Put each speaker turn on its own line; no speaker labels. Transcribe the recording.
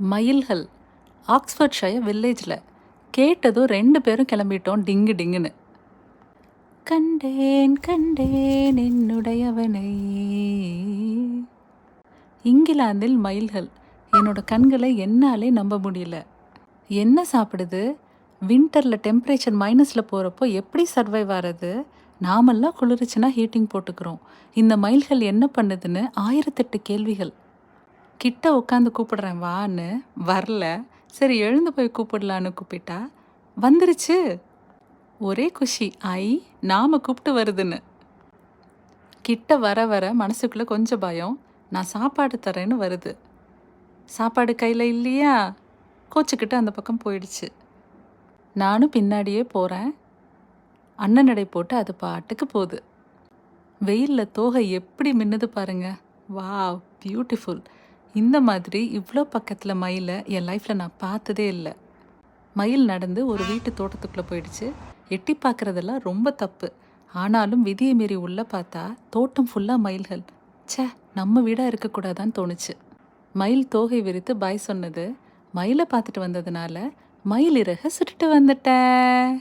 மயில்கள். ஆக்ஸ்ஃபோர்ட்ஷயர் வில்லேஜில் கேட்டதும் ரெண்டு பேரும் கிளம்பிட்டோம் டிங்கு டிங்குன்னு. கண்டேன் கண்டேன் என்னுடையவனை. இங்கிலாந்தில் மயில்கள். என்னோட கண்களை என்னாலே நம்ப முடியல. என்ன சாப்பிடுது? வின்டரில் டெம்பரேச்சர் மைனஸில் போகிறப்போ எப்படி சர்வைவ் ஆகிறது நாமெல்லாம் குளிர்ச்சினா ஹீட்டிங் போட்டுக்கிறோம். இந்த மயில்கள் என்ன பண்ணுதுன்னு ஆயிரத்தெட்டு கேள்விகள். கிட்ட உட்காந்து கூப்பிடுறேன் வான்னு. வரல. சரி எழுந்து போய் கூப்பிடலான்னு கூப்பிட்டா வந்துருச்சு. ஒரே குஷி ஐ நாம கூப்பிட்டு வருதுன்னு. கிட்ட வர வர மனசுக்குள்ளே கொஞ்சம் பயம். நான் சாப்பாடு தரேன்னு வருது. சாப்பாடு கையில் இல்லையா? கோச்சுக்கிட்டு அந்த பக்கம் போயிடுச்சு. நானும் பின்னாடியே போகிறேன் அண்ணன் நடை போட்டு அது பாட்டுக்கு போகுது. வெயிலில் தோகை எப்படி மின்னுது பாருங்க. வா பியூட்டிஃபுல். இந்த மாதிரி இவ்வளோ பக்கத்தில் மயிலை என் லைஃப்பில் நான் பார்த்ததே இல்லை. மயில் நடந்து ஒரு வீட்டு தோட்டத்துக்குள்ளே போயிடுச்சு. எட்டி பார்க்குறதெல்லாம் ரொம்ப தப்பு. ஆனாலும் விதியை மீறி உள்ளே பார்த்தா தோட்டம் ஃபுல்லாக மயில்கள். ச்சே நம்ம வீடாக இருக்கக்கூடாதான்னு தோணுச்சு. மயில் தோகை விரித்து பாய் சொன்னது மயிலை பார்த்துட்டு வந்ததுனால மயில் இறக சுட்டுட்டு வந்துட்டேன்